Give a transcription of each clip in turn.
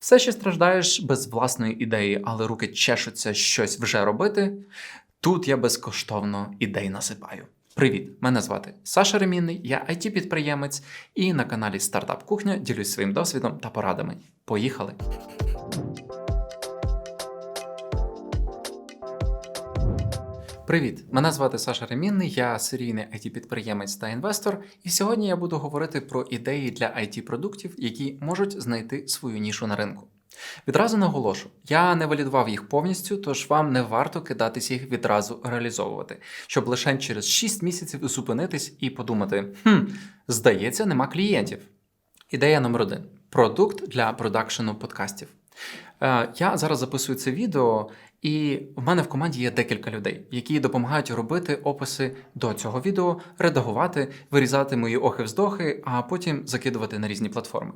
Все ще страждаєш без власної ідеї, але руки чешуться щось вже робити. Тут я безкоштовно ідей насипаю. Привіт! Мене звати Саша Ремінний, я it підприємець і на каналі Стартап Кухня ділюсь своїм досвідом та порадами. Поїхали! Привіт! Мене звати Саша Ремінний, я серійний it підприємець та інвестор, і сьогодні я буду говорити про ідеї для it продуктів які можуть знайти свою нішу на ринку. Відразу наголошу, я не валідував їх повністю, тож вам не варто кидатись їх відразу реалізовувати, щоб лише через 6 місяців зупинитись і подумати: хм, здається, нема клієнтів. Ідея номер один: продукт для продакшену подкастів. Е, Я зараз записую це відео, і в мене в команді є декілька людей, які допомагають робити описи до цього відео, редагувати, вирізати мої охи-вздохи, а потім закидувати на різні платформи.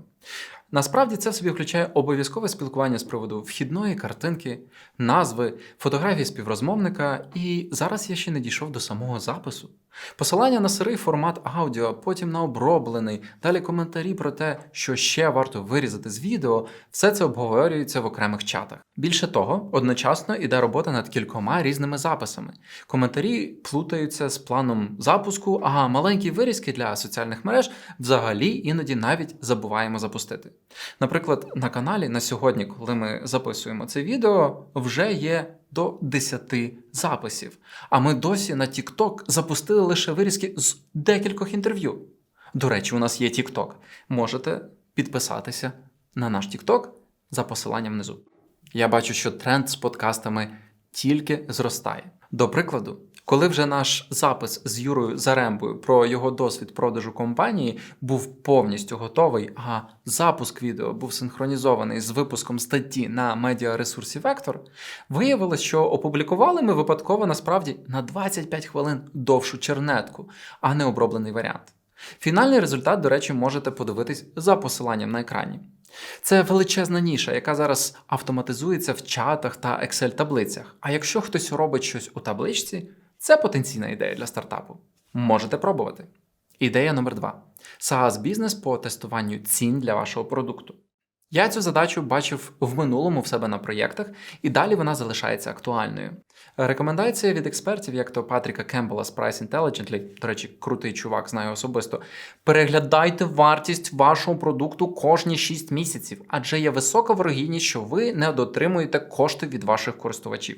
Насправді це в собі включає обов'язкове спілкування з приводу вхідної картинки, назви, фотографії співрозмовника, і зараз я ще не дійшов до самого запису. Посилання на сирий формат аудіо, потім на оброблений, далі коментарі про те, що ще варто вирізати з відео, все це обговорюється в окремих чатах. Більше того, одночасно іде робота над кількома різними записами. Коментарі плутаються з планом запуску, а маленькі вирізки для соціальних мереж взагалі іноді навіть забуваємо запустити. Наприклад, на каналі на сьогодні, коли ми записуємо це відео, вже є до 10 записів. А ми досі на TikTok запустили лише вирізки з декількох інтерв'ю. До речі, у нас є TikTok. Можете підписатися на наш TikTok за посиланням внизу. Я бачу, що тренд з подкастами тільки зростає. До прикладу, коли вже наш запис з Юрою Зарембою про його досвід продажу компанії був повністю готовий, а запуск відео був синхронізований з випуском статті на медіаресурсі Вектор, виявилось, що опублікували ми випадково насправді на 25 хвилин довшу чернетку, а не оброблений варіант. Фінальний результат, до речі, можете подивитись за посиланням на екрані. Це величезна ніша, яка зараз автоматизується в чатах та Excel-таблицях. А якщо хтось робить щось у табличці, це потенційна ідея для стартапу. Можете пробувати. Ідея номер два: SaaS бізнес по тестуванню цін для вашого продукту. Я цю задачу бачив в минулому в себе на проєктах, і далі вона залишається актуальною. Рекомендація від експертів, як то Патріка Кембела з Price Intelligently, до речі, крутий чувак, знаю особисто. Переглядайте вартість вашого продукту кожні 6 місяців, адже є висока вирогідність, що ви не дотримуєте кошти від ваших користувачів.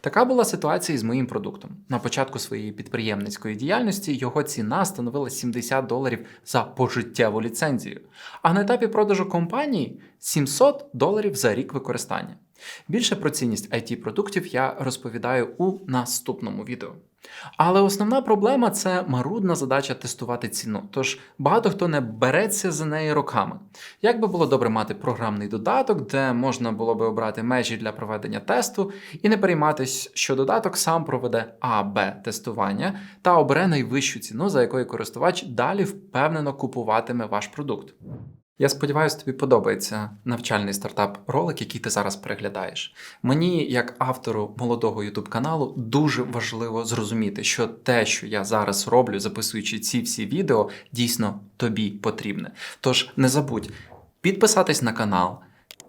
Така була ситуація з моїм продуктом. На початку своєї підприємницької діяльності його ціна становила 70 доларів за пожиттєву ліцензію, а на етапі продажу компанії 700 доларів за рік використання. Більше про цінність it продуктів я розповідаю у наступному відео. Але основна проблема це марудна задача тестувати ціну. Тож багато хто не береться за неї роками. Як би було добре мати програмний додаток, де можна було би обрати межі для проведення тесту, і не перейматись, що додаток сам проведе А, Б тестування та обере найвищу ціну, за якою користувач далі впевнено купуватиме ваш продукт. Я сподіваюся, тобі подобається навчальний стартап ролик, який ти зараз переглядаєш. Мені, як автору молодого youtube каналу, дуже важливо зрозуміти, що те, що я зараз роблю, записуючи ці всі відео, дійсно тобі потрібне. Тож не забудь підписатись на канал.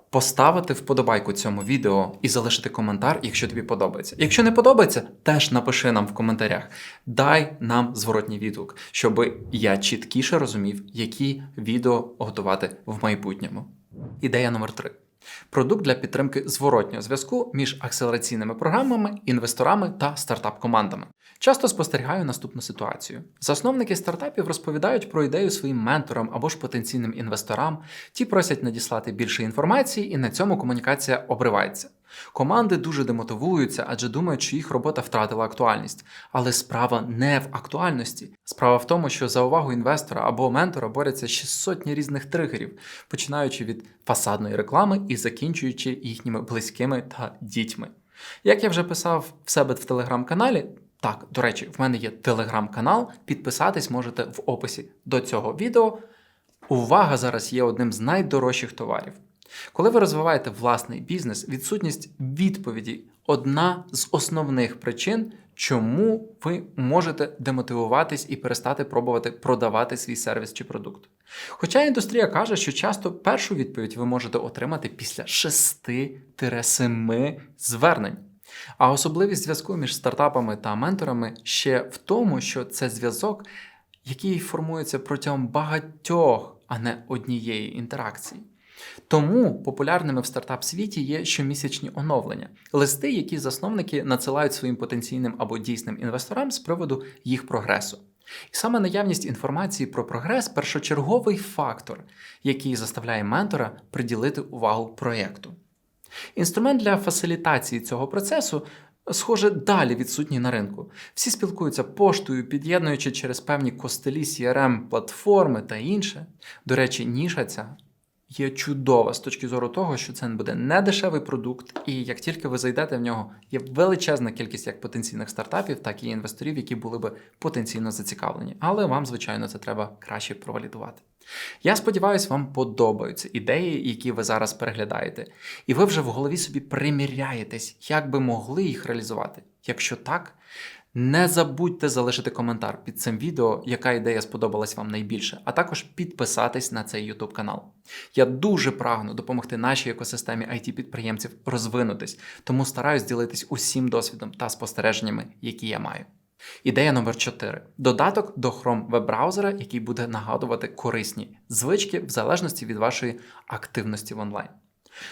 Поставити вподобайку цьому відео і залишити коментар, якщо тобі подобається. Якщо не подобається, теж напиши нам в коментарях. Дай нам зворотній відгук, щоб я чіткіше розумів, які відео готувати в майбутньому. Ідея номер 3 Продукт для підтримки зворотнього зв'язку між акселераційними програмами, інвесторами та стартап-командами. Часто спостерігаю наступну ситуацію. Засновники стартапів розповідають про ідею своїм менторам або ж потенційним інвесторам. Ті просять надіслати більше інформації, і на цьому комунікація обривається. Команди дуже демотивуються, адже думають, що їх робота втратила актуальність. Але справа не в актуальності. Справа в тому, що за увагу інвестора або ментора борються ще сотні різних тригерів, починаючи від фасадної реклами і закінчуючи їхніми близькими та дітьми. Як я вже писав в себе в телеграм-каналі, так, до речі, в мене є телеграм-канал, підписатись можете в описі до цього відео. Увага зараз є одним з найдорожчих товарів. Коли ви розвиваєте власний бізнес, відсутність відповіді одна з основних причин, чому ви можете демотивуватись і перестати пробувати продавати свій сервіс чи продукт. Хоча індустрія каже, що часто першу відповідь ви можете отримати після 6-7 звернень. А особливість зв'язку між стартапами та менторами ще в тому, що це зв'язок, який формується протягом багатьох, а не однієї інтеракції. Тому популярними в стартап світі є щомісячні оновлення, листи, які засновники надсилають своїм потенційним або дійсним інвесторам з приводу їх прогресу. І саме наявність інформації про прогрес першочерговий фактор, який заставляє ментора приділити увагу проєкту. Інструмент для фасилітації цього процесу, схоже, далі відсутній на ринку. Всі спілкуються поштою, під'єднуючи через певні костелі CRM, платформи та інше. До речі, ніша ця є чудова з точки зору того, що це буде не дешевий продукт, і як тільки ви зайдете в нього, є величезна кількість як потенційних стартапів, так і інвесторів, які були би потенційно зацікавлені. Але вам, звичайно, це треба краще провалідувати. Я сподіваюся, вам подобаються ідеї, які ви зараз переглядаєте, і ви вже в голові собі приміряєтесь, як би могли їх реалізувати. Якщо так, не забудьте залишити коментар під цим відео, яка ідея сподобалась вам найбільше, а також підписатись на цей YouTube канал. Я дуже прагну допомогти нашій екосистемі it підприємців розвинутись, тому стараюсь ділитись усім досвідом та спостереженнями, які я маю. Ідея номер 4. Додаток до Chrome веб-браузера, який буде нагадувати корисні звички в залежності від вашої активності в онлайн.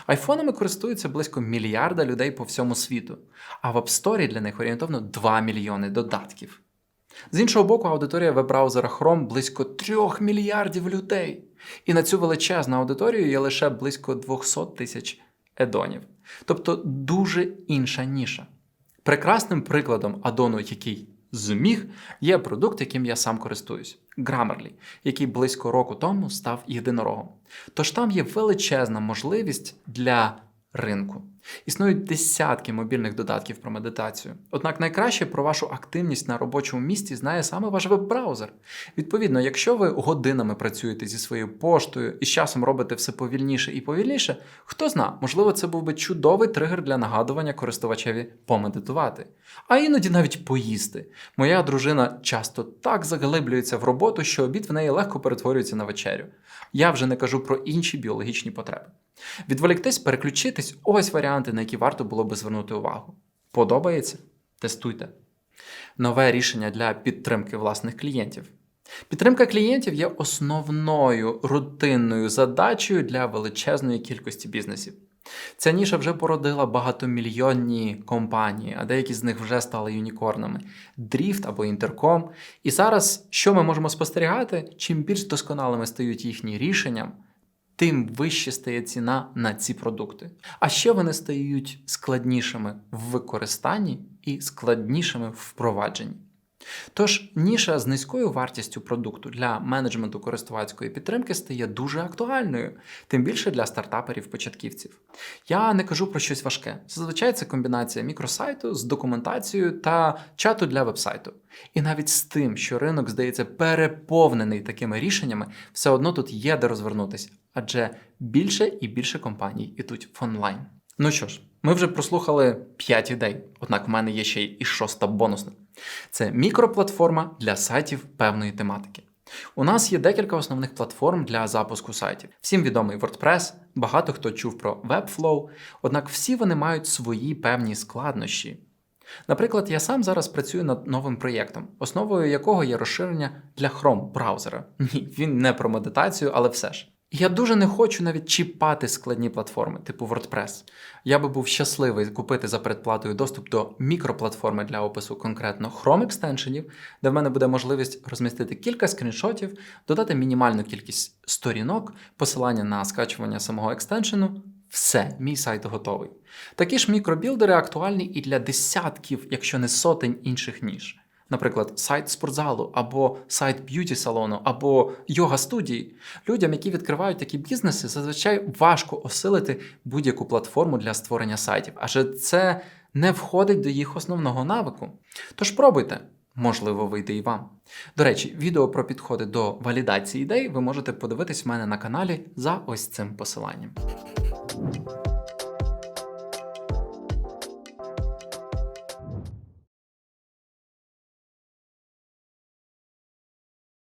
Айфонами користуються близько мільярда людей по всьому світу, а в App Store для них орієнтовно 2 мільйони додатків. З іншого боку, аудиторія веб-браузера Chrome близько 3 мільярдів людей. І на цю величезну аудиторію є лише близько 200 тисяч едонів. Тобто дуже інша ніша. Прекрасним прикладом адону, який зміг, є продукт, яким я сам користуюсь Grammarly, який близько року тому став єдинорогом. Тож там є величезна можливість для ринку. Існують десятки мобільних додатків про медитацію. Однак найкраще про вашу активність на робочому місці знає саме ваш веб-браузер. Відповідно, якщо ви годинами працюєте зі своєю поштою і з часом робите все повільніше і повільніше, хто зна, можливо, це був би чудовий тригер для нагадування користувачеві помедитувати, а іноді навіть поїсти. Моя дружина часто так заглиблюється в роботу, що обід в неї легко перетворюється на вечерю. Я вже не кажу про інші біологічні потреби. Відволіктись, переключитись ось варіанти, на які варто було би звернути увагу. Подобається? Тестуйте. Нове рішення для підтримки власних клієнтів. Підтримка клієнтів є основною рутинною задачею для величезної кількості бізнесів. Ця ніша вже породила багатомільйонні компанії, а деякі з них вже стали юнікорнами, дріфт або інтерком. І зараз, що ми можемо спостерігати, чим більш досконалими стають їхні рішення, тим вище стає ціна на ці продукти. А ще вони стають складнішими в використанні і складнішими в впровадженні. Тож ніша з низькою вартістю продукту для менеджменту користувацької підтримки стає дуже актуальною, тим більше для стартаперів-початківців. Я не кажу про щось важке. Зазвичай це комбінація мікросайту з документацією та чату для вебсайту. І навіть з тим, що ринок здається переповнений такими рішеннями, все одно тут є де розвернутися, адже більше і більше компаній ідуть в онлайн. Ну що ж, ми вже прослухали 5 ідей, однак в мене є ще й шоста бонусна. Це мікроплатформа для сайтів певної тематики. У нас є декілька основних платформ для запуску сайтів. Всім відомий WordPress, багато хто чув про Webflow, однак всі вони мають свої певні складнощі. Наприклад, я сам зараз працюю над новим проєктом, основою якого є розширення для Chrome браузера. Ні, він не про медитацію, але все ж. Я дуже не хочу навіть чіпати складні платформи, типу WordPress. Я би був щасливий купити за передплатою доступ до мікроплатформи для опису конкретно Chrome екстеншенів, де в мене буде можливість розмістити кілька скріншотів, додати мінімальну кількість сторінок, посилання на скачування самого екстеншену. Все, мій сайт готовий. Такі ж мікробілдери актуальні і для десятків, якщо не сотень інших ніж наприклад, сайт спортзалу, або сайт б'юті салону, або йога студії. Людям, які відкривають такі бізнеси, зазвичай важко осилити будь-яку платформу для створення сайтів, адже це не входить до їх основного навику. Тож пробуйте. можливо, вийде і вам. До речі, відео про підходи до валідації ідей ви можете подивитись в мене на каналі за ось цим посиланням.